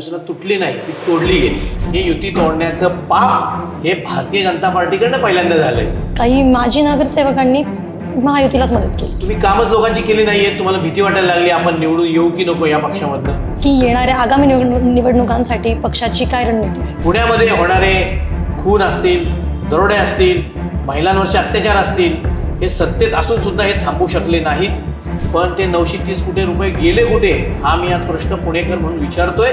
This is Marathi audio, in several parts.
शिवसेना तुटली नाही ती तोडली गेली. ही युती तोडण्याचं पाप हे भारतीय जनता पार्टीकडनं पहिल्यांदा झालंय. काही माजी नगरसेवकांनी महायुतीलाच मदत केली. तुम्ही कामच लोकांची केली नाहीये तुम्हाला भीती वाटायला लागली आपण निवडून येऊ की नको या पक्षामधनं? की येणाऱ्या आगामी निवड निवडणुकांसाठी पक्षाची काय रणनीती? आहे पुण्यामध्ये होणारे खून असतील दरोडे असतील महिलांवरचे अत्याचार असतील हे सत्तेत असून सुद्धा हे थांबू शकले नाहीत. पण ते नऊशे तीस कोटी रुपये गेले कुठे? हा मी आज प्रश्न पुणेकर म्हणून विचारतोय.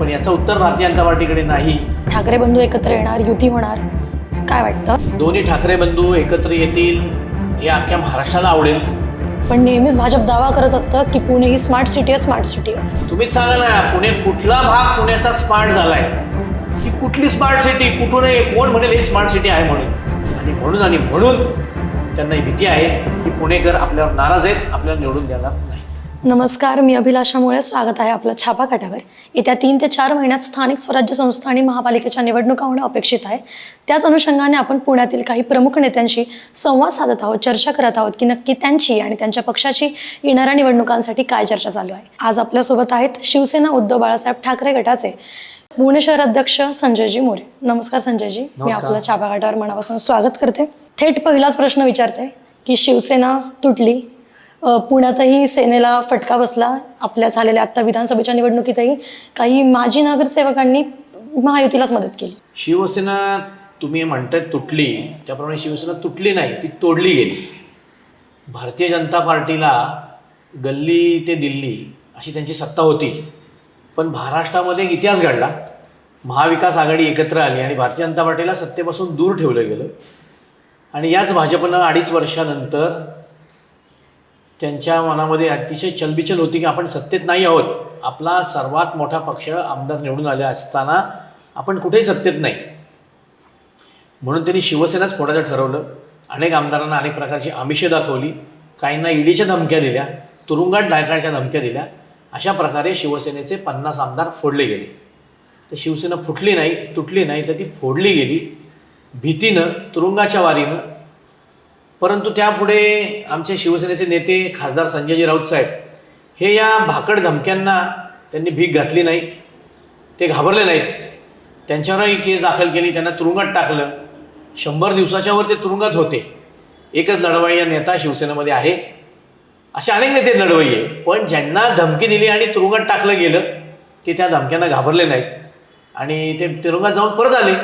पण याचं उत्तर भारतीय जनता पार्टीकडे नाही. ठाकरे बंधू एकत्र येणार युती होणार काय वाटतं? दोन्ही ठाकरे बंधू एकत्र येतील हे अख्ख्या महाराष्ट्राला आवडेल. पण नेहमीच भाजप दावा करत असतं की पुणे ही स्मार्ट सिटी आहे स्मार्ट सिटी आहे. तुम्हीच सांगा ना पुणे कुठला भाग पुण्याचा स्मार्ट झालाय? ही कुठली स्मार्ट सिटी कुठून आहे कोण म्हणेल हे स्मार्ट सिटी आहे म्हणून? आणि म्हणून आणि म्हणून त्यांना ही भीती आहे की पुणेकर आपल्यावर नाराज आहेत आपल्याला निवडून देणार नाही. नमस्कार मी अभिलाषामुळे स्वागत आहे आपलं छापा काटावर येत्या तीन ते चार महिन्यात स्थानिक स्वराज्य संस्था आणि महापालिकेच्या निवडणुका होणं अपेक्षित आहे. त्याच अनुषंगाने आपण पुण्यातील काही प्रमुख नेत्यांशी संवाद साधत आहोत चर्चा करत आहोत की नक्की त्यांची आणि त्यांच्या पक्षाची येणाऱ्या निवडणुकांसाठी काय चर्चा चालू आहे. आज आपल्यासोबत आहेत शिवसेना उद्धव बाळासाहेब ठाकरे गटाचे पुणे शहर अध्यक्ष संजयजी मोरे. नमस्कार संजयजी. मी नमस्कार. आपलं छापा काटावर मनापासून स्वागत करते. थेट पहिलाच प्रश्न विचारते की शिवसेना तुटली पुण्यातही सेनेला फटका बसला. आपल्या झालेल्या आत्ता विधानसभेच्या निवडणुकीतही काही माजी नगरसेवकांनी महायुतीलाच मदत केली. शिवसेना तुम्ही म्हणताय तुटली त्याप्रमाणे शिवसेना तुटली नाही ती तोडली गेली. भारतीय जनता पार्टीला गल्ली ते दिल्ली अशी त्यांची सत्ता होती. पण महाराष्ट्रामध्ये एक इतिहास घडला. महाविकास आघाडी एकत्र आली आणि भारतीय जनता पार्टीला सत्तेपासून दूर ठेवलं गेलं. आणि याच भाजपनं अडीच वर्षानंतर त्यांच्या मनामध्ये अतिशय चलबिचल होती की आपण सत्तेत नाही आहोत. आपला सर्वात मोठा पक्ष आमदार निवडून आले असताना आपण कुठेही सत्तेत नाही. म्हणून त्यांनी शिवसेनाच फोडायचं ठरवलं. अनेक आमदारांना अनेक प्रकारची आमिषे दाखवली. काहींना ईडीच्या धमक्या दिल्या तुरुंगात डायकाच्या धमक्या दिल्या. अशा प्रकारे शिवसेनेचे पन्नास आमदार फोडले गेले. तर शिवसेना फुटली नाही तुटली नाही तर ती फोडली गेली. भीतीनं तुरुंगाच्या वारीनं परंतु त्यापुढे आमचे शिवसेनेचे नेते खासदार संजयजी राऊत साहेब हे या भाकड धमक्यांना त्यांनी भीक घातली नाही ते घाबरले नाहीत. त्यांच्यावरही केस दाखल केली त्यांना तुरुंगात टाकलं. शंभर दिवसाच्यावर ते तुरुंगात होते. एकच लढवाई या नेता शिवसेनेमध्ये आहे. असे अनेक नेते लढवाई आहे. पण ज्यांना धमकी दिली आणि तुरुंगात टाकलं गेलं ते त्या धमक्यांना घाबरले नाहीत. आणि ते तुरुंगात जाऊन परत आले.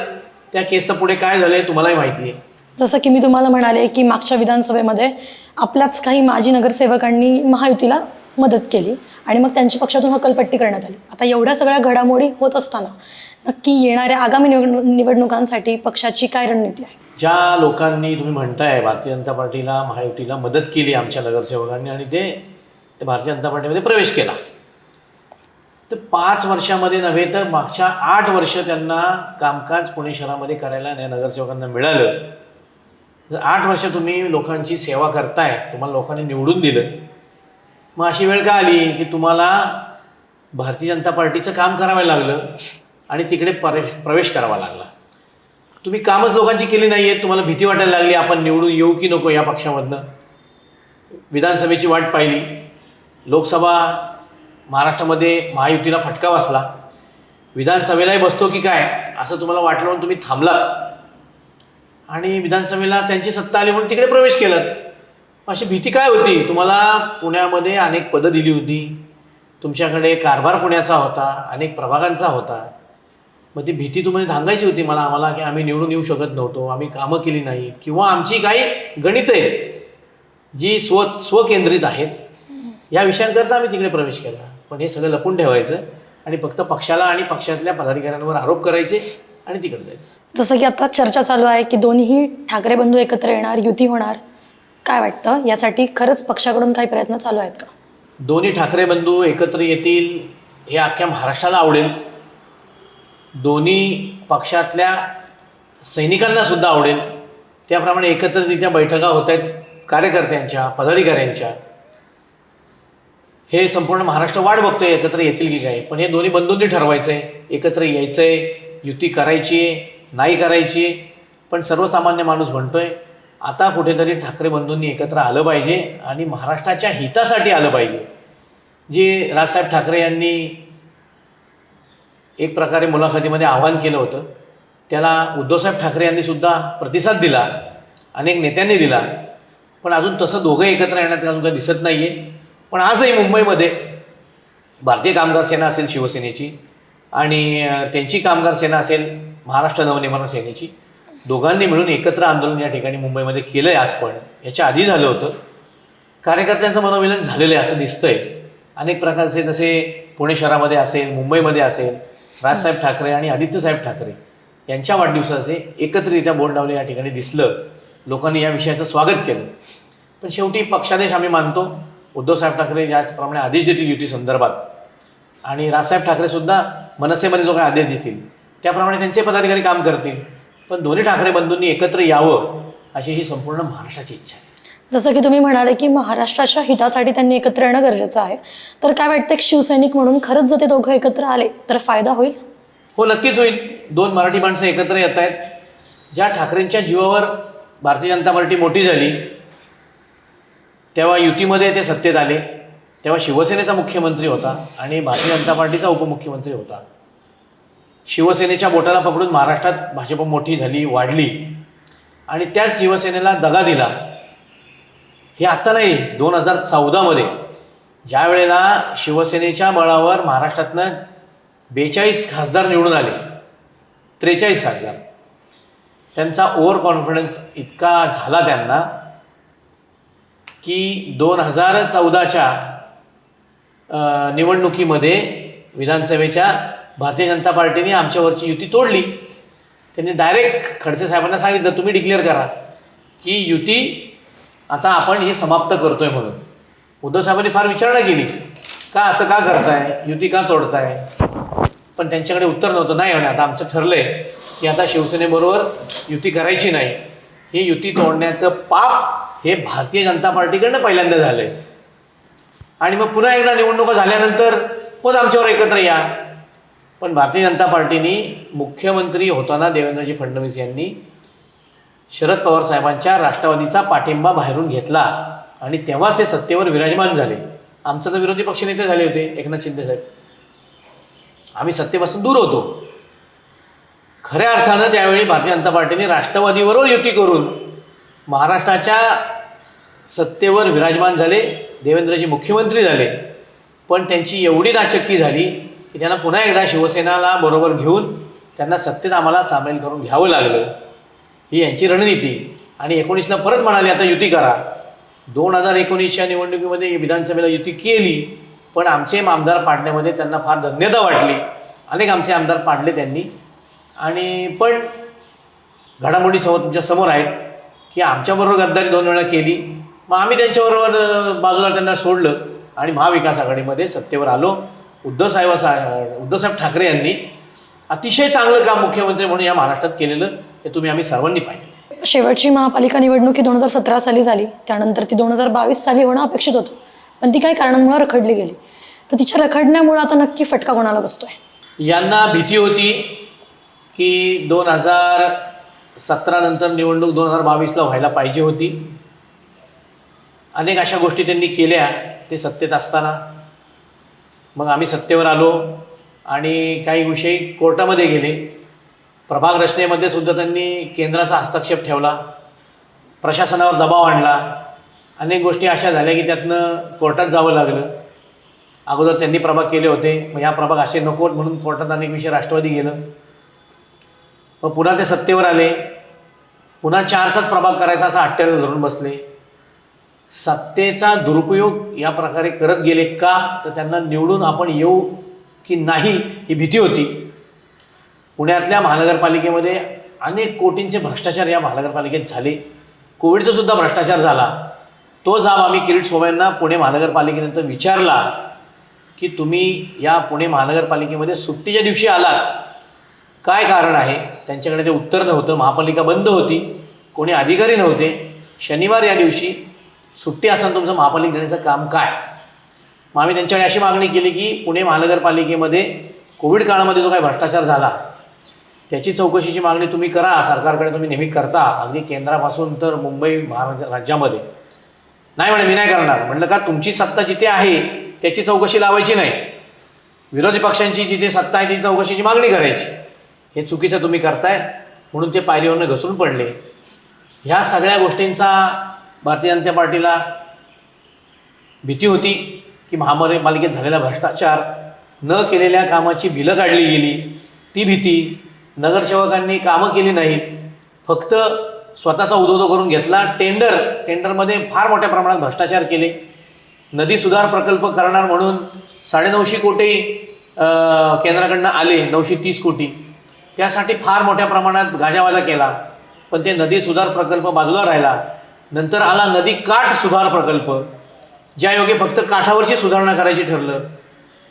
त्या केसचं पुढे काय झालं हे तुम्हालाही माहिती आहे. जसं की मी तुम्हाला म्हणाले की मागच्या विधानसभेमध्ये आपल्याच काही माजी नगरसेवकांनी महायुतीला मदत केली आणि मग त्यांच्या पक्षातून हकलपट्टी करण्यात आली. आता एवढ्या सगळ्या घडामोडी होत असताना नक्की येणाऱ्या आगामी निवडणुकांसाठी पक्षाची काय रणनीती आहे? ज्या लोकांनी तुम्ही म्हणताय भारतीय जनता पार्टीला महायुतीला मदत केली आमच्या नगरसेवकांनी आणि ते ते भारतीय जनता पार्टीमध्ये प्रवेश केला. तर पाच वर्षामध्ये नव्हे तर मागच्या आठ वर्ष त्यांना कामकाज पुणे शहरामध्ये करायला नगरसेवकांना मिळालं. जर आठ वर्ष तुम्ही लोकांची सेवा करताय तुम्हाला लोकांनी निवडून दिलं मग अशी वेळ का आली की तुम्हाला भारतीय जनता पार्टीचं काम करावं लागलं आणि तिकडे प्रवेश प्रवेश करावा लागला? तुम्ही कामच लोकांची केली नाही आहे तुम्हाला भीती वाटायला लागली आपण निवडून येऊ की नको या पक्षामधनं? विधानसभेची वाट पाहिली. लोकसभा महाराष्ट्रामध्ये महायुतीला फटका बसला. विधानसभेलाही बसतो की काय असं तुम्हाला वाटलं म्हणून तुम्ही थांबला आणि विधानसभेला त्यांची सत्ता आली म्हणून तिकडे प्रवेश केलात अशी भीती काय होती? तुम्हाला पुण्यामध्ये अनेक पदं दिली होती. तुमच्याकडे कारभार पुण्याचा होता अनेक प्रभागांचा होता. मग ती भीती तुम्हाला सांगायची होती मला आम्हाला की आम्ही निवडून येऊ शकत नव्हतो आम्ही कामं केली नाही किंवा आमची काही गणित आहेत जी स्व स्वकेंद्रित आहेत या विषयांकरता आम्ही तिकडे प्रवेश केला. पण हे सगळं लपून ठेवायचं आणि फक्त पक्षाला आणि पक्षातल्या पदाधिकाऱ्यांवर आरोप करायचे. आणि तिकडे जायचं. जसं की आता चर्चा चालू आहे की दोन्ही ठाकरे बंधू एकत्र येणार युती होणार. काय वाटतं? यासाठी खरंच पक्षाकडून काही प्रयत्न चालू आहेत का? दोन्ही ठाकरे बंधू एकत्र येतील हे अख्ख्या महाराष्ट्राला आवडेल. दोन्ही पक्षातल्या सैनिकांना सुद्धा आवडेल. त्याप्रमाणे एकत्रितरित्या बैठका होत आहेत कार्यकर्त्यांच्या पदाधिकाऱ्यांच्या. हे संपूर्ण महाराष्ट्र वाट बघतोय एकत्र येतील की काय. पण हे दोन्ही बंधूंनी ठरवायचं आहे एकत्र यायचं आहे युती करायची आहे नाही करायची आहे पण सर्वसामान्य माणूस म्हणतोय आता कुठेतरी ठाकरे बंधूंनी एकत्र आलं पाहिजे आणि महाराष्ट्राच्या हितासाठी आलं पाहिजे. जे राजसाहेब ठाकरे यांनी एक प्रकारे मुलाखतीमध्ये आवाहन केलं होतं त्याला उद्धवसाहेब ठाकरे यांनी सुद्धा प्रतिसाद दिला अनेक नेत्यांनी दिला पण अजून तसं दोघं एकत्र येण्यात अजून काही दिसत नाही आहे पण आजही मुंबईमध्ये भारतीय कामगार सेना असेल शिवसेनेची आणि त्यांची कामगार सेना असेल महाराष्ट्र नवनिर्माण सेनेची दोघांनी मिळून एकत्र आंदोलन या ठिकाणी मुंबईमध्ये केलं आहे आज पण. याच्या आधी झालं होतं. कार्यकर्त्यांचं मनोमिलन झालेलं आहे असं दिसतंय. अनेक प्रकारचे जसे पुणे शहरामध्ये असेल मुंबईमध्ये असेल राजसाहेब ठाकरे आणि आदित्यसाहेब ठाकरे यांच्या वाढदिवसाचे एकत्रित्या बोर्ड लावले या ठिकाणी दिसलं. लोकांनी या विषयाचं स्वागत केलं. पण शेवटी पक्षादेश आम्ही मानतो. उद्धवसाहेब ठाकरे ज्याप्रमाणे आदेश देतील युती संदर्भात. आणि राजसाहेब ठाकरेसुद्धा मनसेमध्ये जो काही आदेश देतील त्याप्रमाणे त्यांचे पदाधिकारी काम करतील. पण दोन्ही ठाकरे बंधूंनी एकत्र यावं अशी ही संपूर्ण महाराष्ट्राची इच्छा आहे. जसं की तुम्ही म्हणाले की महाराष्ट्राच्या हितासाठी त्यांनी एकत्र येणं गरजेचं आहे. तर काय वाटतं एक शिवसैनिक म्हणून खरंच जर ते दोघं एकत्र आले तर फायदा होईल? हो नक्कीच होईल. दोन मराठी माणसं एकत्र येत आहेत. ज्या ठाकरेंच्या जीवावर भारतीय जनता पार्टी मोठी झाली तेव्हा युतीमध्ये ते सत्तेत आले. तेव्हा शिवसेनेचा मुख्यमंत्री होता आणि भारतीय जनता पार्टीचा उपमुख्यमंत्री होता. शिवसेनेच्या बोटाला पकडून महाराष्ट्रात भाजप मोठी झाली वाढली आणि त्याच शिवसेनेला दगा दिला. हे आत्ता नाही दोन हजार चौदामध्ये ज्या वेळेला शिवसेनेच्या बळावर महाराष्ट्रातनं बेचाळीस खासदार निवडून आले. त्रेचाळीस खासदार. त्यांचा ओव्हर कॉन्फिडन्स इतका झाला त्यांना की दोन हजार चौदाच्या निवडणुकीमध्ये विधानसभेच्या भारतीय जनता पार्टीने आमच्यावरची युती तोडली. त्यांनी डायरेक्ट खडसे साहेबांना सांगितलं तुम्ही डिक्लेअर करा की युती आता आपण हे समाप्त करतोय म्हणून. उद्धव साहेबांनी फार विचारणा केली. का असं का करताय? युती का तोडताय? पण त्यांच्याकडे उत्तर नव्हतं. नाही म्हणे आता आमचं ठरलंय की आता शिवसेनेबरोबर युती करायची नाही. ही युती तोडण्याचं पाप हे भारतीय जनता पार्टीकडनं पहिल्यांदा झालंय. आणि मग पुन्हा एकदा निवडणुका झाल्यानंतर मग आमच्यावर एकत्र या. पण भारतीय जनता पार्टीने मुख्यमंत्री होताना देवेंद्रजी फडणवीस यांनी शरद पवार साहेबांच्या राष्ट्रवादीचा पाठिंबा बाहेरून घेतला आणि तेव्हा ते सत्तेवर विराजमान झाले. आमचं तर विरोधी पक्षनेते झाले होते एकनाथ शिंदे साहेब. आम्ही सत्तेपासून दूर होतो. खऱ्या अर्थानं त्यावेळी भारतीय जनता पार्टीने राष्ट्रवादीबरोबर युती करून महाराष्ट्राच्या सत्तेवर विराजमान झाले देवेंद्रजी मुख्यमंत्री झाले. पण त्यांची एवढी नाचक्की झाली की त्यांना पुन्हा एकदा शिवसेनाला बरोबर घेऊन त्यांना सत्तेत आम्हाला सामील करून घ्यावं लागलं. ही यांची रणनीती. आणि एकोणीसला परत म्हणाले आता युती करा. दोन हजार एकोणीसच्या निवडणुकीमध्ये विधानसभेला युती केली पण आमचे आमदार पाडण्यामध्ये त्यांना फार धन्यता वाटली. अनेक आमचे आमदार पाडले त्यांनी. आणि पण घडामोडी समोर तुमच्यासमोर आहेत की आमच्याबरोबर गद्दारी दोन वेळा केली मग आम्ही त्यांच्याबरोबर बाजूला त्यांना सोडलं आणि महाविकास आघाडीमध्ये सत्तेवर आलो. उद्धव साहेब उद्धवसाहेब ठाकरे यांनी अतिशय चांगलं काम मुख्यमंत्री म्हणून या महाराष्ट्रात केलेलं हे तुम्ही आम्ही सर्वांनी पाहिलं शेवटची महापालिका निवडणूक ही दोन हजार सतरा साली झाली. त्यानंतर ती दोन हजार बावीस साली होणं अपेक्षित होतं. पण ती काही कारणांमुळे रखडली गेली. तर तिच्या रखडण्यामुळे आता नक्की फटका कोणाला बसतोय? यांना भीती होती की दोन हजार सतरा नंतर निवडणूक दोन हजार बावीसला व्हायला पाहिजे होती. अनेक अशा गोष्टी त्यांनी केल्या ते सत्तेत असताना. मग आम्ही सत्तेवर आलो आणि काही विषयी कोर्टामध्ये गेले. प्रभाग रचनेमध्ये सुद्धा त्यांनी केंद्राचा हस्तक्षेप ठेवला प्रशासनावर दबाव आणला. अनेक गोष्टी अशा झाल्या की त्यातनं कोर्टात जावं लागलं. अगोदर त्यांनी प्रभाग केले होते. मग या प्रभाग असे नको म्हणून कोर्टात अनेक विषय राष्ट्रवादी गेलं. मग पुन्हा ते सत्तेवर आले. पुन्हा चारचाच प्रभाग करायचा असा हट्ट्याला धरून बसले. सत्तेचा दुरुपयोग या प्रकारे करत गेले का? तर त्यांना निवडून आपण येऊ की नाही ही भीती होती. पुण्यातल्या महानगरपालिकेमध्ये अनेक कोटींचे भ्रष्टाचार या महानगरपालिकेत झाले. कोविडचा सुद्धा भ्रष्टाचार झाला. तो जाब आम्ही किरीट सोमय्यांना पुणे महानगरपालिकेनंतर विचारला की तुम्ही या पुणे महानगरपालिकेमध्ये सुट्टीच्या दिवशी आलात. काय कारण आहे? त्यांच्याकडे ते उत्तर नव्हतं. महापालिका बंद होती. कोणी अधिकारी नव्हते. शनिवार या दिवशी सुट्टी असताना तुमचं महापालिका देण्याचं काम काय? मग आम्ही त्यांच्याकडे अशी मागणी केली की पुणे महानगरपालिकेमध्ये कोविड काळामध्ये जो काही भ्रष्टाचार झाला त्याची चौकशीची मागणी तुम्ही करा. सरकारकडे तुम्ही नेहमी करता. अगदी केंद्रापासून तर मुंबई महाराष्ट्र राज्यामध्ये. नाही म्हणे मी नाही करणार. म्हटलं का तुमची सत्ता जिथे आहे त्याची चौकशी लावायची नाही. विरोधी पक्षांची जिथे सत्ता आहे ती चौकशीची मागणी करायची. हे चुकीचं तुम्ही करताय. म्हणून ते पायरीवरनं घसरून पडले. ह्या सगळ्या गोष्टींचा भारतीय जनता पार्टीला भीती होती की महापालिकेत झालेला भ्रष्टाचार न केलेल्या कामाची बिलं काढली गेली. ती भीती नगरसेवकांनी कामं केली नाहीत. फक्त स्वतःचा उदोदो करून घेतला. टेंडर टेंडरमध्ये फार मोठ्या प्रमाणात भ्रष्टाचार केले. नदी सुधार प्रकल्प करणार म्हणून साडेनऊशे कोटी केंद्राकडनं आले. नऊशे तीस कोटी. त्यासाठी फार मोठ्या प्रमाणात गाजावाजा केला. पण ते नदी सुधार प्रकल्प बाजूला राहिला. नंतर आला नदी काठ सुधार प्रकल्प ज्या योगे फक्त काठावरची सुधारणा करायची ठरलं.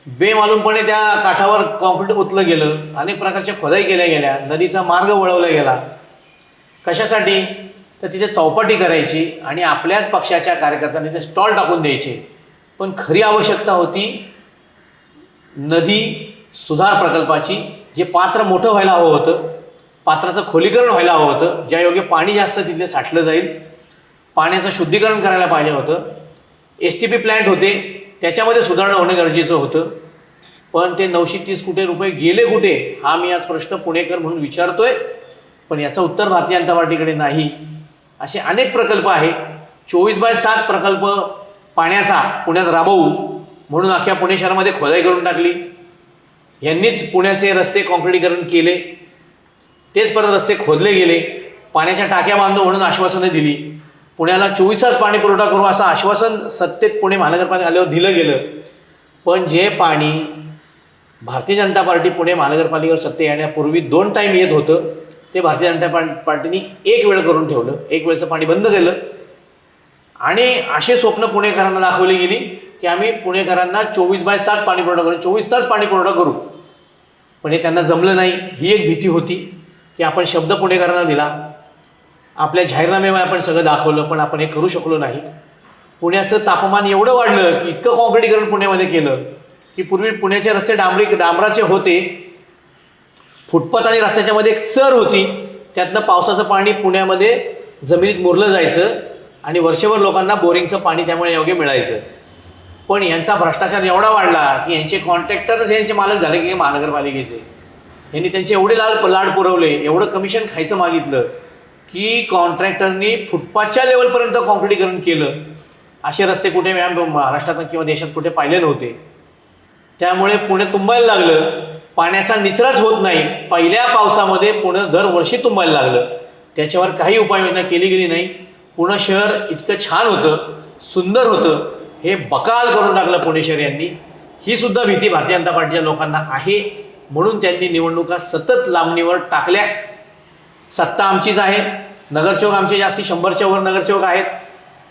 बेमालूमपणे त्या काठावर कॉन्क्रीट ओतलं गेलं अनेक प्रकारच्या खोदाई केल्या गेल्या नदीचा मार्ग वळवला गेला. कशासाठी? तर तिथे चौपाटी करायची आणि आपल्याच पक्षाच्या कार्यकर्त्यांनी तिथे स्टॉल टाकून द्यायचे. पण खरी आवश्यकता होती नदी सुधार प्रकल्पाची जे पात्र मोठं व्हायला हवं होतं पात्राचं खोलीकरण व्हायला हवं होतं ज्या योगे पाणी जास्त तिथे साठलं जाईल पाण्याचं शुद्धीकरण करायला पाहिजे होतं. एस टी पी प्लॅन्ट होते त्याच्यामध्ये सुधारणा होणं गरजेचं होतं. पण ते नऊशे तीस कोटी रुपये गेले कुठे हा मी आज प्रश्न पुणेकर म्हणून विचारतोय. पण याचं उत्तर भारतीय जनता पार्टीकडे नाही. असे अनेक प्रकल्प आहे चोवीस बाय सात प्रकल्प पाण्याचा पुण्यात राबवू म्हणून अख्ख्या पुणे शहरामध्ये खोदाई करून टाकली. यांनीच पुण्याचे रस्ते कॉन्क्रिटीकरण केले. तेच परत रस्ते खोदले गेले. पाण्याच्या टाक्या बांधू म्हणून आश्वासनं दिली. पुण्याला चोवीस तास पाणी पुरवठा करू असं आश्वासन सत्तेत पुणे महानगरपालिका आल्यावर दिलं गेलं. पण जे पाणी भारतीय जनता पार्टी पुणे महानगरपालिकेवर सत्ते येण्यापूर्वी दोन टाईम येत होतं ते भारतीय जनता पा पार्टीने एक वेळ करून ठेवलं. एक वेळचं पाणी बंद केलं. आणि असे स्वप्न पुणेकरांना दाखवली गेली की आम्ही पुणेकरांना चोवीस बाय सात पाणी पुरवठा करू चोवीस तास पाणी पुरवठा करू. पण हे त्यांना जमलं नाही. ही एक भीती होती की आपण शब्द पुणेकरांना दिला. आपल्या जाहीरनाम्यामुळे आपण सगळं दाखवलं पण आपण हे करू शकलो नाही. पुण्याचं तापमान एवढं वाढलं की इतकं काँक्रिटीकरण पुण्यामध्ये केलं की पूर्वी पुण्याचे रस्ते डांबरी डांबराचे होते. फुटपाथ आणि रस्त्याच्या मध्ये एक चर होती. त्यातनं पावसाचं पाणी पुण्यामध्ये जमिनीत मुरलं जायचं आणि वर्षभर लोकांना बोरिंगचं पाणी त्यामुळे योग्य मिळायचं. पण यांचा भ्रष्टाचार एवढा वाढला की यांचे कॉन्ट्रॅक्टरच यांचे मालक झाले की महानगरपालिकेचे. यांनी त्यांचे एवढे लाड लाड पुरवले एवढं कमिशन खायचं मागितलं. की कॉन्ट्रॅक्टरनी फुटपाथच्या लेवलपर्यंत कॉन्क्रिटीकरण केलं. असे रस्ते कुठे मॅम महाराष्ट्रात किंवा देशात कुठे पाहिले नव्हते. त्यामुळे पुणे तुंबायला लागलं. पाण्याचा निचराच होत नाही. पहिल्या पावसामध्ये पुणे दरवर्षी तुंबायला लागलं. त्याच्यावर काही उपाययोजना केली गेली नाही. पुणे शहर इतकं छान होतं सुंदर होतं. हे बकाल करून टाकलं पुणे शहर यांनी. ही सुद्धा भीती भारतीय जनता पार्टीच्या लोकांना आहे. म्हणून त्यांनी निवडणुका सतत लांबणीवर टाकल्या. सत्ता आमचीच आहे. नगरसेवक आमचे जास्ती शंभरच्या वर नगरसेवक आहेत.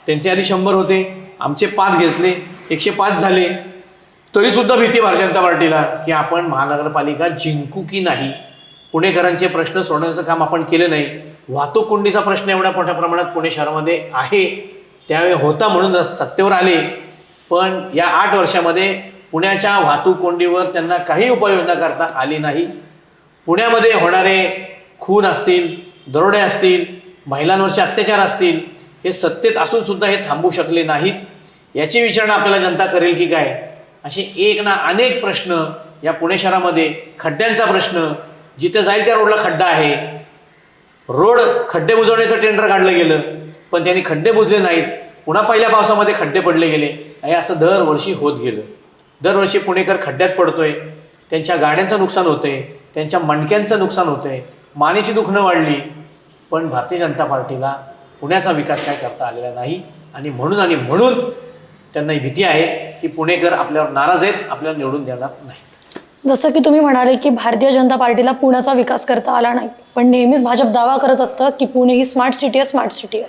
त्यांचे आधी शंभर होते. आमचे पाच घेतले. एकशे पाच झाले. तरीसुद्धा भीती भारतीय जनता पार्टीला की आपण महानगरपालिका जिंकू की नाही? पुणेकरांचे प्रश्न सोडवण्याचं काम आपण केलं नाही. वाहतूक कोंडीचा प्रश्न एवढ्या मोठ्या प्रमाणात पुणे शहरामध्ये आहे. त्यावेळी होता म्हणून सत्तेवर आले. पण या आठ वर्षामध्ये पुण्याच्या वाहतूक कोंडीवर त्यांना काही उपाययोजना करता आली नाही. पुण्यामध्ये होणारे खून असतील दरोडे असतील महिलांवरचे अत्याचार असतील हे सत्तेत असून सुद्धा हे थांबू शकले नाहीत. याची विचारणा आपल्याला जनता करेल की काय? असे एक ना अनेक प्रश्न या पुणे शहरामध्ये खड्ड्यांचा प्रश्न जिथे जाईल त्या रोडला खड्डा आहे. रोड खड्डे बुजवण्याचं टेंडर काढलं गेलं पण त्यांनी खड्डे बुजले नाहीत. पुन्हा पहिल्या पावसामध्ये खड्डे पडले गेले. हे असं दरवर्षी होत गेलं. दरवर्षी पुणेकर खड्ड्यात पडतोय. त्यांच्या गाड्यांचं नुकसान होतंय. त्यांच्या मणक्यांचं नुकसान होतंय. मानेची दुखणं वाढली पण भारतीय जनता पार्टीला पुण्याचा विकास काय करता आलेला नाही. आणि म्हणून आणि म्हणून त्यांना ही भीती आहे की पुणेकर आपल्यावर नाराज आहेत आपल्याला निवडून देणार नाही जसं की तुम्ही म्हणाले की भारतीय जनता पार्टीला पुण्याचा विकास करता आला नाही पण नेहमीच भाजप दावा करत असतं की पुणे ही स्मार्ट सिटी आहे स्मार्ट सिटी आहे.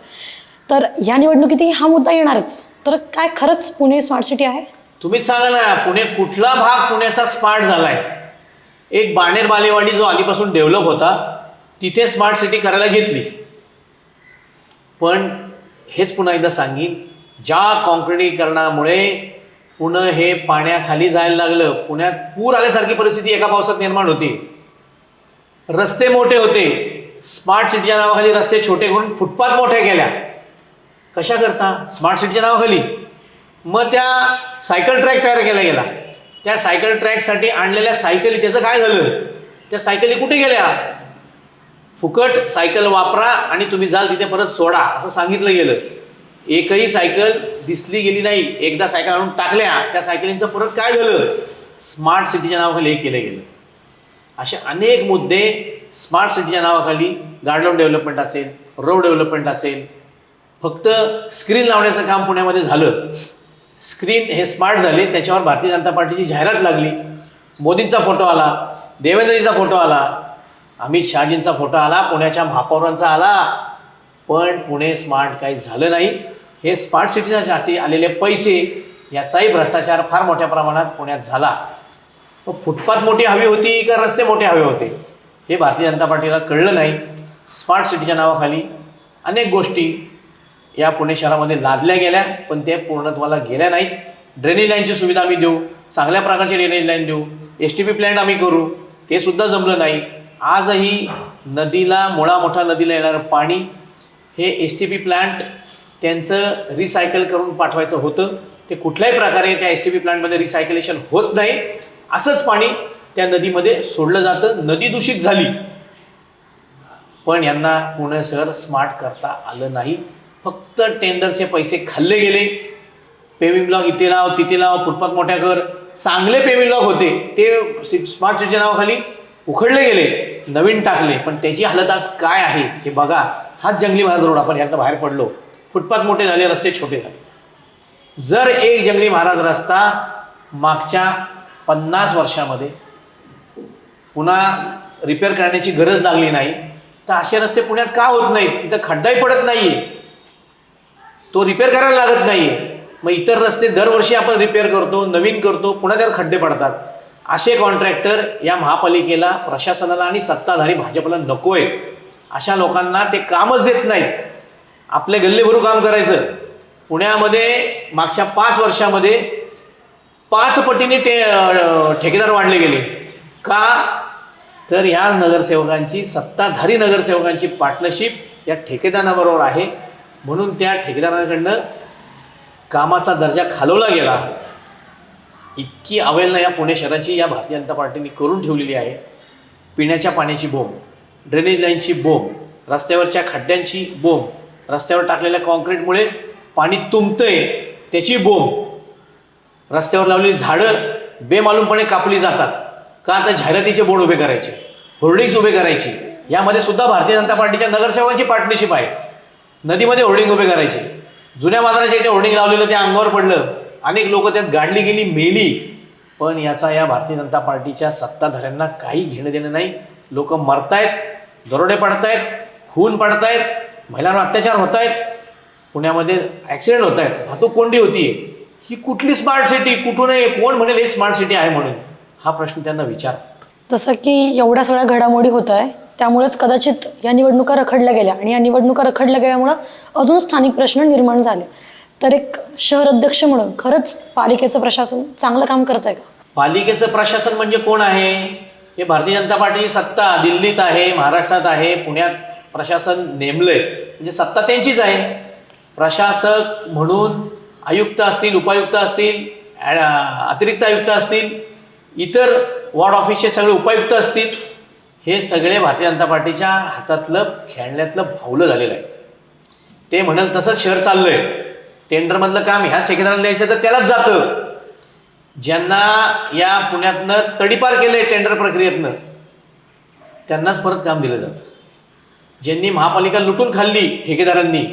तर या निवडणुकीतही हा मुद्दा येणारच. तर काय खरंच पुणे स्मार्ट सिटी आहे? तुम्हीच सांगा ना पुणे कुठला भाग पुण्याचा स्मार्ट झालाय? एक बाणेर बालेवाडी जो आधीपासून डेव्हलप होता तिथे स्मार्ट सिटी करायला घेतली. पण हेच पुन्हा एकदा सांगीन ज्या काँक्रिटीकरणामुळे पुणे हे पाण्याखाली जायला लागलं पुण्यात पूर आल्यासारखी परिस्थिती एका पावसात निर्माण होती. रस्ते मोठे होते. स्मार्ट सिटीच्या नावाखाली रस्ते छोटे करून फुटपाथ मोठ्या केल्या. कशा करता? स्मार्ट सिटीच्या नावाखाली. मग त्या सायकल ट्रॅक तयार केला गेला त्या सायकल ट्रॅकसाठी आणलेल्या सायकली त्याचं काय झालं? त्या सायकली कुठे गेल्या? फुकट सायकल वापरा आणि तुम्ही जाल तिथे परत सोडा असं सांगितलं गेलं. एकही सायकल दिसली गेली नाही. एकदा सायकल आणून टाकल्या त्या सायकलींचं परत काय झालं? स्मार्ट सिटीच्या नावाखाली हे केलं गेलं. असे अनेक मुद्दे स्मार्ट सिटीच्या नावाखाली गार्डन डेव्हलपमेंट असेल रोड डेव्हलपमेंट असेल फक्त स्क्रीन लावण्याचं काम पुण्यामध्ये झालं. स्क्रीन हे स्मार्ट झाले त्याच्यावर भारतीय जनता पार्टीची जाहिरात लागली. मोदींचा फोटो आला देवेंद्रजीचा फोटो आला अमित शहाजींचा फोटो आला पुण्याच्या महापौरांचा आला. पण पुणे स्मार्ट काही झालं नाही. हे स्मार्ट सिटीसाठी आलेले पैसे याचाही भ्रष्टाचार फार मोठ्या प्रमाणात पुण्यात झाला. मग फुटपाथ मोठी हवी होती का रस्ते मोठे हवे होते? हे भारतीय जनता पार्टीला कळलं नाही. स्मार्ट सिटीच्या नावाखाली अनेक गोष्टी या पुणे शहरामध्ये लादल्या गेल्या पण ते पूर्णत्वाला गेल्या नाहीत. ड्रेनेज लाईनची सुविधा आम्ही देऊ चांगल्या प्रकारची ड्रेनेज लाईन देऊ एस टी पी प्लॅन्ट आम्ही करू ते सुद्धा जमलं नाही. आजही नदीला मुळा मोठा नदीला येणारं पाणी हे एस टी पी प्लॅन्ट त्यांचं रिसायकल करून पाठवायचं होतं. ते कुठल्याही प्रकारे त्या एस टी पी प्लॅन्टमध्ये रिसायकलेशन होत नाही. असंच पाणी त्या नदीमध्ये सोडलं जातं. नदी दूषित झाली. पण यांना पुणे शहर स्मार्ट करता आलं नाही. फक्त टेंडरचे पैसे खाल्ले गेले. पेविंग ब्लॉक इथे लाव तिथे लाव फुटपाथ मोठ्या कर. चांगले पेविंग ब्लॉक होते. ते स्मार्ट सिटीच्या नावाखाली उखडले गेले नवीन टाकले. पण त्याची हालत आज काय आहे हे बघा. हाच जंगली महाराज रोड आपण यातनं बाहेर पडलो. फुटपाथ मोठे झाले रस्ते छोटे झाले. जर एक जंगली महाराज रस्ता मागच्या पन्नास वर्षामध्ये पुन्हा रिपेअर करण्याची गरज लागली नाही तर असे रस्ते पुण्यात का होत नाहीत? तिथं खड्डाही पडत नाही तो रिपेअर करायला लागत नाहीये. मग इतर रस्ते दरवर्षी आपण रिपेअर करतो नवीन करतो पुन्हा त्यावर खड्डे पडतात. असे कॉन्ट्रॅक्टर या महापालिकेला प्रशासनाला आणि सत्ताधारी भाजपला नको आहे अशा लोकांना ते कामच देत नाहीत. आपले गल्लेभरू काम करायचं. पुण्यामध्ये मागच्या पाच वर्षामध्ये पाच पटीने ते ठेकेदार वाढले गेले. का? तर ह्या नगरसेवकांची सत्ताधारी नगरसेवकांची पार्टनरशिप या ठेकेदाराबरोबर आहे. म्हणून त्या ठेकेदाराकडनं कामाचा दर्जा खालवला गेला. इतकी अवहेलना या पुणे शहराची या भारतीय जनता पार्टीने करून ठेवलेली आहे. पिण्याच्या पाण्याची बोंब ड्रेनेज लाईनची बोंब रस्त्यावरच्या खड्ड्यांची बोंब रस्त्यावर टाकलेल्या कॉन्क्रीटमुळे पाणी तुंबतंय त्याची बोंब. रस्त्यावर लावलेली झाडं बेमालूमपणे कापली जातात. का आता जाहिरातीचे बोर्ड उभे करायचे? होर्डिंग्स उभे करायची? यामध्ये सुद्धा भारतीय जनता पार्टीच्या नगरसेवकांची पार्टनरशिप आहे. नदीमध्ये होर्डिंग उभे करायचे. जुन्या बाजाराच्या इथे होर्डिंग लावलेलं ते अंगावर पडलं. अनेक लोक त्यात गाडली गेली मेली. पण याचा या भारतीय जनता पार्टीच्या सत्ताधाऱ्यांना काही घेणं देणं नाही. लोक मरतायत दरोडे पडतायत खून पडतायत महिलांवर अत्याचार होत आहेत पुण्यामध्ये ॲक्सिडेंट होत आहेत वाहतूक कोंडी होती ही कुठली स्मार्ट सिटी कुठून आहे? कोण म्हणेल हे स्मार्ट सिटी आहे म्हणून? हा प्रश्न त्यांना विचार. जसं की एवढ्या सगळ्या घडामोडी होत आहे त्यामुळेच कदाचित या निवडणुका रखडल्या गेल्या आणि या निवडणुका रखडल्या गेल्यामुळं अजून स्थानिक प्रश्न निर्माण झाले. तर एक शहर अध्यक्ष म्हणून खरंच पालिकेचं प्रशासन चांगलं काम करत आहे का? पालिकेचं प्रशासन म्हणजे कोण आहे? हे भारतीय जनता पार्टीची सत्ता दिल्लीत आहे महाराष्ट्रात आहे पुण्यात प्रशासन नेमलंय. म्हणजे सत्ता त्यांचीच आहे. प्रशासक म्हणून आयुक्त असतील उपायुक्त असतील ॲड- अतिरिक्त आयुक्त असतील इतर वॉर्ड ऑफिसचे सगळे उपायुक्त असतील हे सगळे भारतीय जनता पार्टीच्या हातातलं खेळण्यातलं भावलं झालेलं आहे. ते म्हणाल तसंच शहर चाललंय. टेंडरमधलं काम ह्याच ठेकेदाराला द्यायचं तर त्यालाच जातं. ज्यांना या पुण्यातनं तडीपार केलं आहे टेंडर प्रक्रियेतनं त्यांनाच परत काम दिलं जातं. ज्यांनी महापालिका लुटून खाल्ली ठेकेदारांनी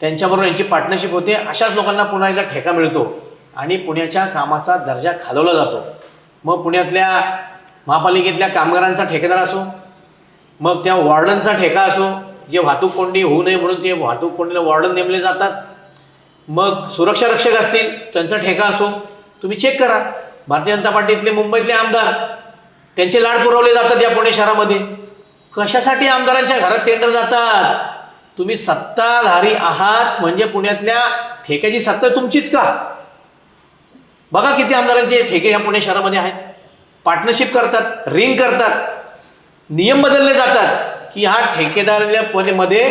त्यांच्याबरोबर यांची पार्टनरशिप होते अशाच लोकांना पुन्हा एकदा ठेका मिळतो आणि पुण्याच्या कामाचा दर्जा खालवला जातो. मग पुण्यातल्या महापालिकेतल्या कामगारांचा ठेकेदार असो मग त्या वॉर्डनचा ठेका असो जे वाहतूक कोंडी होऊ नये म्हणून ते वाहतूक कोंडीला वॉर्डन नेमले जातात. मग सुरक्षा रक्षक असतील त्यांचा ठेका असो तुम्ही चेक करा. भारतीय जनता पार्टीतले मुंबईतले आमदार त्यांचे लाड पुरवले जातात या पुणे शहरामध्ये. कशासाठी आमदारांच्या घरात टेंडर जातात? तुम्ही सत्ताधारी आहात म्हणजे पुण्यातल्या ठेक्याची सत्ता तुमचीच का? बघा किती आमदारांचे ठेके या पुणे शहरामध्ये आहेत. पार्टनरशिप करतात रिंग करतात नियम बदलले जातात की हा ठेकेदाराच्या पदेमध्ये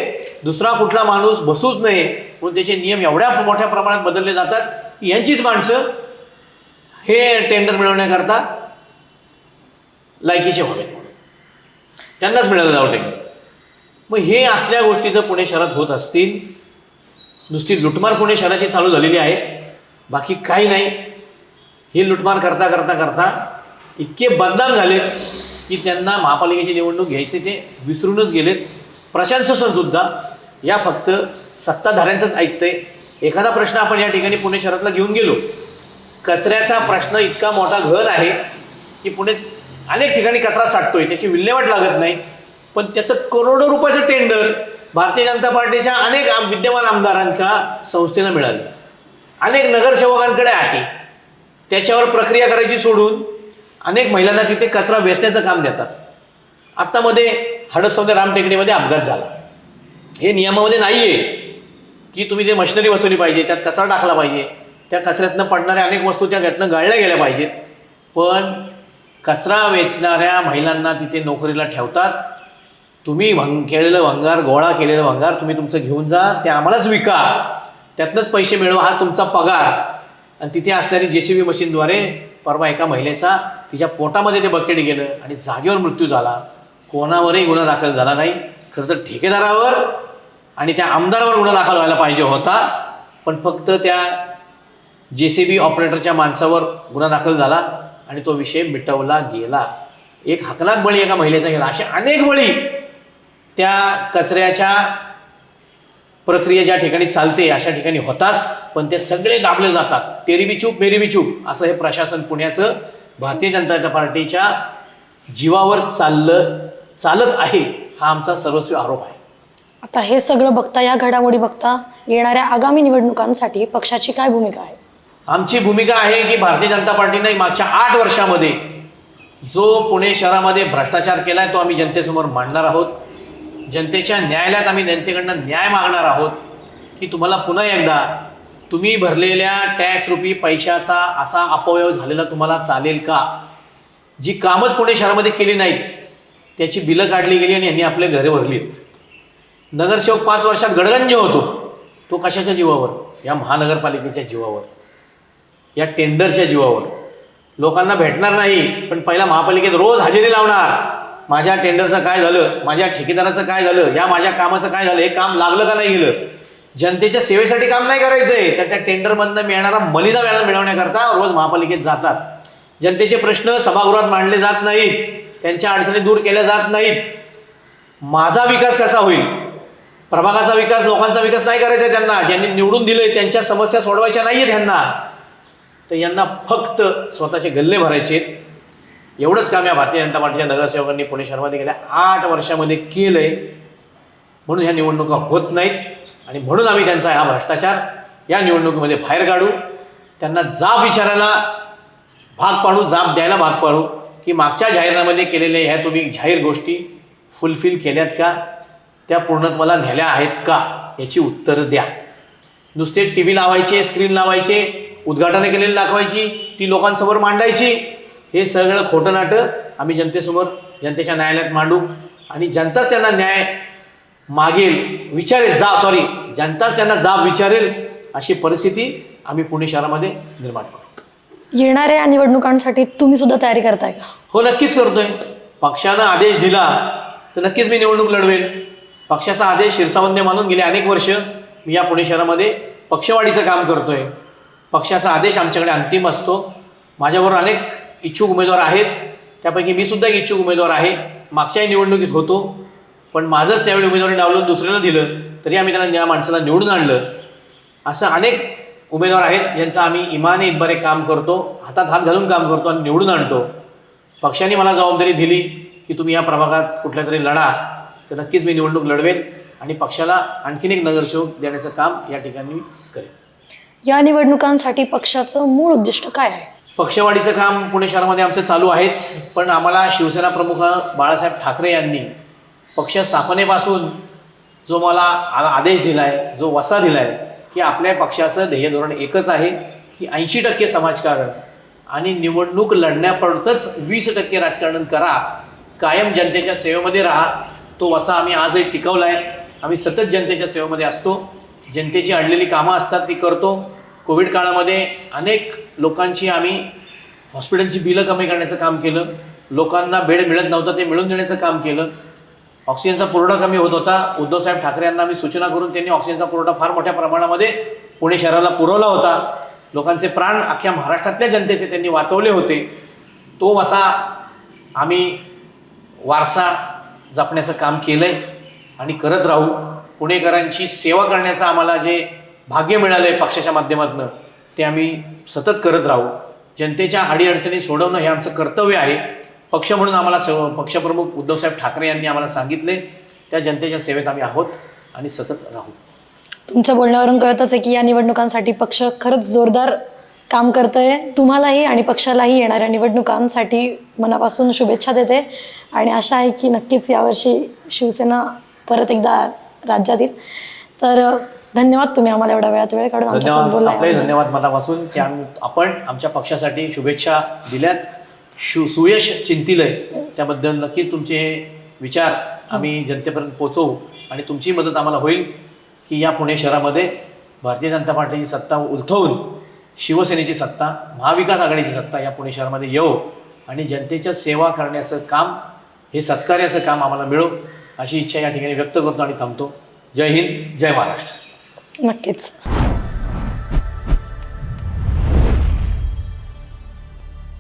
दुसरा कुठला माणूस बसूच नये म्हणून त्याचे नियम एवढ्या मोठ्या प्रमाणात बदलले जातात की यांचीच माणसं हे टेंडर मिळवण्याकरता लायकीचे व्हावेत म्हणून. त्यांनाच मिळालं जावं टेंडर मग हे असल्या गोष्टी जर पुणे शहरात होत असतील नुसती लुटमार पुणे शहराची चालू झालेली आहे बाकी काही नाही. ही लुटमार करता करता करता इतके बदनाम झालेत की त्यांना महापालिकेची निवडणूक घ्यायचे ते विसरूनच गेलेत. प्रशासनसुद्धा या फक्त सत्ताधाऱ्यांचंच ऐकतंय. एखादा प्रश्न आपण या ठिकाणी पुणे शहरातला घेऊन गेलो. कचऱ्याचा प्रश्न इतका मोठा घर आहे की पुणे अनेक ठिकाणी कचरा साठतोय. त्याची विल्हेवाट लागत नाही. पण त्याचं करोडो रुपयाचं टेंडर भारतीय जनता पार्टीच्या अनेक आम- विद्यमान आमदारांच्या संस्थेला मिळालं. अनेक नगरसेवकांकडे आहे. त्याच्यावर प्रक्रिया करायची सोडून अनेक महिलांना तिथे कचरा वेचण्याचं काम देतात. आत्तामध्ये हडपसमध्ये रामटेकडीमध्ये अपघात झाला. हे नियमामध्ये नाही आहे की तुम्ही ते मशिनरी बसवली पाहिजे त्यात कचरा टाकला पाहिजे त्या कचऱ्यातनं पडणाऱ्या अनेक वस्तू त्या घटनं गाळल्या गेल्या पाहिजेत. पण कचरा वेचणाऱ्या महिलांना तिथे नोकरीला ठेवतात. तुम्ही भंग केलेलं भंगार गोळा केलेलं भंगार तुम्ही तुमचं घेऊन जा ते आम्हालाच विका. त्यातनंच पैसे मिळवा हा तुमचा पगार. आणि तिथे असणारी जे सी बी मशीनद्वारे परवा एका महिलेचा तिच्या पोटामध्ये ते बकेट गेलं आणि जागेवर मृत्यू झाला. कोणावरही गुन्हा दाखल झाला नाही. खरं तर ठेकेदारावर आणि त्या आमदारावर गुन्हा दाखल व्हायला पाहिजे होता. पण फक्त त्या जे सी बी ऑपरेटरच्या माणसावर गुन्हा दाखल झाला आणि तो विषय मिटवला गेला. एक हकनाक बळी एका महिलेचा गेला. असे अनेक बळी त्या कचऱ्याच्या प्रक्रिया ज्या ठिकाणी चालते अशा ठिकाणी होतात. पण ते सगळे दाबले जातात. तेरी बी चूप मेरी बी चूप असं हे प्रशासन पुण्याचं भारतीय जनता पार्टीच्या जीवावर चाललं चालत आहे हा आमचा सर्वस्वी आरोप आहे. आता हे सगळं बघता या घडामोडी बघता येणाऱ्या आगामी निवडणुकांसाठी पक्षाची काय भूमिका आहे? आमची भूमिका आहे की भारतीय जनता पार्टीने मागच्या आठ वर्षामध्ये जो पुणे शहरामध्ये भ्रष्टाचार केला आहे तो आम्ही जनतेसमोर मांडणार आहोत. जनतेच्या न्यायालयात आम्ही जनतेकडनं न्याय मागणार आहोत की तुम्हाला पुन्हा एकदा तुम्ही भरलेल्या टॅक्स रुपी पैशाचा असा अपव्यय झालेला तुम्हाला चालेल का? जी कामच पुणे शहरामध्ये केली नाहीत त्याची बिलं काढली गेली आणि यांनी आपले घरे भरलीत. नगरसेवक पाच वर्षात गडगंज होतो तो कशाच्या जीवावर? या महानगरपालिकेच्या जीवावर. या टेंडरच्या जीवावर. लोकांना भेटणार नाही पण पहिला महापालिकेत रोज हजेरी लावणार. माझ्या टेंडरचं काय झालं माझ्या ठेकेदाराचं काय झालं या माझ्या कामाचं काय झालं हे काम लागलं का नाही गेलं? जनतेच्या सेवेसाठी काम नाही करायचंय. तर त्या टेंडरमधनं मिळणारा मलिदा वेळा मिळवण्याकरता रोज महापालिकेत जातात. जनतेचे प्रश्न सभागृहात मांडले जात नाहीत. त्यांच्या अडचणी दूर केल्या जात नाहीत. माझा विकास कसा होईल? प्रभागाचा विकास लोकांचा विकास नाही करायचा आहे त्यांना. ज्यांनी निवडून दिले त्यांच्या समस्या सोडवायच्या नाही आहेत ह्यांना. तर यांना फक्त स्वतःचे गल्ले भरायचे आहेत. एवढंच काम या भारतीय जनता पार्टीच्या नगरसेवकांनी पुणे शहरामध्ये गेल्या आठ वर्षामध्ये केलंय. म्हणून ह्या निवडणुका होत नाहीत. आणि म्हणून आम्ही त्यांचा हा भ्रष्टाचार या निवडणुकीमध्ये बाहेर काढू. त्यांना जाब विचारायला भाग पाडू जाब द्यायला भाग पाडू. की मागच्या जाहीरनाम्यामध्ये केलेल्या ह्या तुम्ही जाहीर गोष्टी फुलफिल केल्यात का? त्या पूर्णत्वाला नेल्या आहेत का? याची उत्तरं द्या. नुसते टी व्ही लावायचे स्क्रीन लावायचे उद्घाटनं केलेली दाखवायची ती लोकांसमोर मांडायची. हे सगळं खोटं नाटं आम्ही जनतेसमोर जनतेच्या न्यायालयात मांडू. आणि जनताच त्यांना न्याय मागेल विचारेल जा सॉरी जनताच त्यांना जाब विचारेल अशी परिस्थिती आम्ही पुणे शहरामध्ये निर्माण करू येणाऱ्या निवडणुकांसाठी तुम्ही सुद्धा तयारी करताय का? हो नक्कीच करतोय. पक्षानं आदेश दिला तर नक्कीच मी निवडणूक लढवेल. पक्षाचा आदेश शिरसावंदे मानून गेले अनेक वर्ष मी या पुणे शहरामध्ये पक्षवाढीचं काम करतोय. पक्षाचा आदेश आमच्याकडे अंतिम असतो. माझ्याबरोबर अनेक इच्छुक उमेदवार आहेत. त्यापैकी मी सुद्धा एक इच्छुक उमेदवार आहे. मागच्याही निवडणुकीत होतो. पण माझंच त्यावेळी उमेदवारी डावलून दुसऱ्याला दिलं. तरी आम्ही त्यांना या माणसाला निवडून आणलं असं अनेक उमेदवार आहेत. ज्यांचं आम्ही इमाने इतबारे काम करतो. हातात हात घालून काम करतो आणि निवडून आणतो. पक्षाने मला जबाबदारी दिली की तुम्ही या प्रभागात कुठल्या तरी लढा. तर नक्कीच मी निवडणूक लढवेन आणि पक्षाला आणखीन एक नगरसेवक देण्याचं काम या ठिकाणी करेन. या निवडणुकांसाठी पक्षाचं मूळ उद्दिष्ट काय आहे? पक्षवाढीचं काम पुणे शहरामध्ये आमचं चालू आहेच पण आम्हाला शिवसेना प्रमुख बाळासाहेब ठाकरे यांनी पक्ष स्थापनेपासून जो मला आ- आदेश दिला आहे जो वसा दिला आहे की आपल्या पक्षाचं ध्येय धोरण एकच आहे की ऐंशी टक्के समाजकारण आणि निवडणूक लढण्यापडतंच वीस टक्के राजकारण करा कायम जनतेच्या सेवेमध्ये राहा. तो वसा आम्ही आजही टिकवला आहे आम्ही सतत जनतेच्या सेवेमध्ये असतो. जनतेची अडलेली कामं असतात ती करतो. कोविड काळामध्ये अनेक लोकांची आम्ही हॉस्पिटलची बिलं कमी करण्याचं काम केलं. लोकांना बेड मिळत नव्हतं ते मिळून देण्याचं काम केलं. ऑक्सिजनचा पुरवठा कमी होत होता. उद्धवसाहेब ठाकरे यांना मी सूचना करून त्यांनी ऑक्सिजनचा पुरवठा फार मोठ्या प्रमाणामध्ये पुणे शहराला पुरवला होता. लोकांचे प्राण अख्ख्या महाराष्ट्रातल्या जनतेचे त्यांनी वाचवले होते. तो वसा आम्ही वारसा जपण्याचं काम केलं आहे आणि करत राहू. पुणेकरांची सेवा करण्याचं आम्हाला जे भाग्य मिळालं आहे पक्षाच्या माध्यमातून ते आम्ही सतत करत राहू. जनतेच्या अडीअडचणी सोडवणं हे आमचं कर्तव्य आहे. पक्ष म्हणून आम्हाला स पक्षप्रमुख उद्धवसाहेब ठाकरे यांनी आम्हाला सांगितले त्या जनतेच्या सेवेत आम्ही आहोत आणि सतत राहू. तुमच्या बोलण्यावरून कळतच आहे की या निवडणुकांसाठी पक्ष खरंच जोरदार काम करतंय. तुम्हालाही आणि पक्षालाही येणाऱ्या निवडणुकांसाठी मनापासून शुभेच्छा देते. आणि आशा आहे की नक्कीच यावर्षी शिवसेना परत एकदा राज्यात येईल. तर धन्यवाद तुम्ही आम्हाला एवढा वेळात वेळ काढून आमच्यासोबत धन्यवाद. बोलला आपले धन्यवाद मनापासून की आपण आमच्या पक्षासाठी शुभेच्छा दिल्यात. शु सुयश चिंतिलय. त्याबद्दल नक्कीच तुमचे हे विचार आम्ही जनतेपर्यंत पोचवू आणि तुमची मदत आम्हाला होईल की या पुणे शहरामध्ये भारतीय जनता पार्टीची सत्ता उलथवून शिवसेनेची सत्ता महाविकास आघाडीची सत्ता या पुणे शहरामध्ये येऊ आणि जनतेच्या सेवा करण्याचं काम हे सत्कार्याचं काम आम्हाला मिळो अशी इच्छा या ठिकाणी व्यक्त करतो आणि थांबतो. जय हिंद जय महाराष्ट्र. नक्कीच.